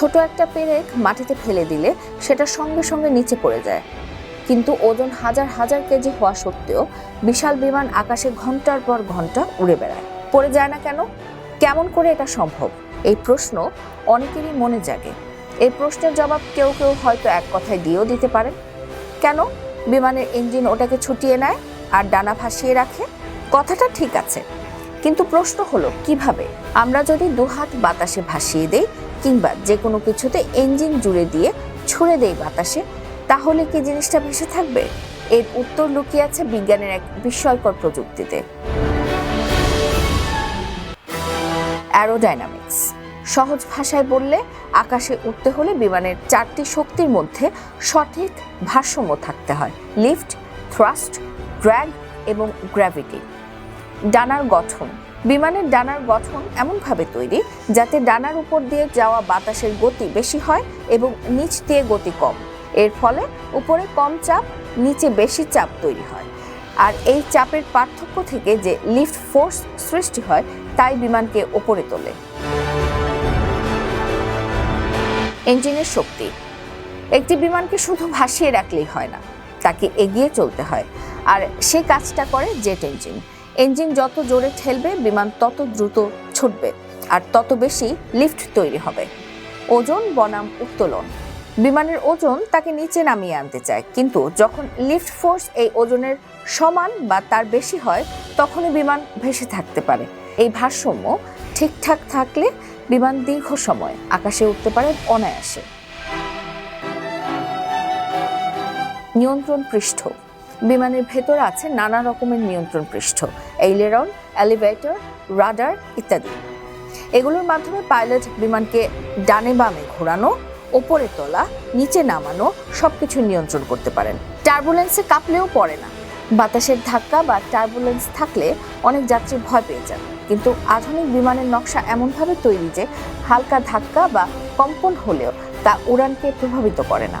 ছোট একটা পেরেক মাটিতে ফেলে দিলে সেটা সঙ্গে সঙ্গে নিচে পড়ে যায়। কিন্তু ওজন হাজার হাজার কেজি হওয়া সত্ত্বেও বিশাল বিমান আকাশে ঘণ্টার পর ঘণ্টা উড়ে বেড়ায়। পড়ে যায় না কেন? কেমন করে এটা সম্ভব? এই প্রশ্ন অনেকেরই মনে জাগে। এই প্রশ্নের জবাব কেউ কেউ হয়তো এক কথায় দিয়েও দিতে পারেন। কেন? বিমানের ইঞ্জিন ওটাকে ছুটিয়ে নেয় আর ডানা ভাসিয়ে রাখে? কথাটা ঠিক আছে। কিন্তু প্রশ্ন হলো, কীভাবে? আমরা যদি দুহাত বাতাসে ভাসিয়ে দেই কিংবা যে কোনো কিছুতে ইঞ্জিন জুড়ে দিয়ে ছুড়ে দেয় বাতাসে, তাহলে কি জিনিসটা ভেসে থাকবে? এর উত্তর লুকিয়ে আছে বিজ্ঞানের এক বিস্ময়কর প্রযুক্তিতে। অ্যারোডাইনামিক্স সহজ ভাষায় বললে, আকাশে উঠতে হলে বিমানের চারটি শক্তির মধ্যে সঠিক ভারসাম্য থাকতে হয়। লিফট থ্রাস্ট ড্র্যাগ এবং গ্র্যাভিটি ডানার গঠন। বিমানের ডানার গঠন এমনভাবে তৈরি যাতে ডানার উপর দিয়ে যাওয়া বাতাসের গতি বেশি হয় এবং নিচ দিয়ে গতি কম। এর ফলে উপরে কম চাপ, নিচে বেশি চাপ তৈরি হয়। আর এই চাপের পার্থক্য থেকে যে লিফট ফোর্স সৃষ্টি হয়, তাই বিমানকে ওপরে তোলে। ইঞ্জিনের শক্তি। একটি বিমানকে শুধু ভাসিয়ে রাখলেই হয় না, তাকে এগিয়ে চলতে হয়। আর সে কাজটা করে জেট ইঞ্জিন। ইঞ্জিন যত জোরে ঠেলবে, বিমান তত দ্রুত ছুটবে আর তত বেশি লিফট তৈরি হবে। ওজন, বনাম, উত্তোলন। বিমানের ওজন তাকে নিচে নামিয়ে আনতে চায়, কিন্তু যখন লিফট ফোর্স এই ওজনের সমান বা তার বেশি হয়, তখনই বিমান ভেসে থাকতে পারে। এই ভারসাম্য ঠিকঠাক থাকলে বিমান দীর্ঘ সময় আকাশে উঠতে পারে অনায়াসে। নিয়ন্ত্রণ পৃষ্ঠ। বিমানের ভেতর আছে নানা রকমের নিয়ন্ত্রণ পৃষ্ঠ এইলেরন এলিভেটর রাডার ইত্যাদি। এগুলোর মাধ্যমে পাইলট বিমানকে ডানে বামে ঘোরানো, ওপরে তোলা, নিচে নামানো, সবকিছু নিয়ন্ত্রণ করতে পারেন। টার্বুলেন্সে কাঁপলেও পড়ে না। বাতাসের ধাক্কা বা টার্বুলেন্স থাকলে অনেক যাত্রী ভয় পেয়ে যান। কিন্তু আধুনিক বিমানের নকশা এমনভাবে তৈরি যে হালকা ধাক্কা বা কম্পন হলেও তা উড়ানকে প্রভাবিত করে না।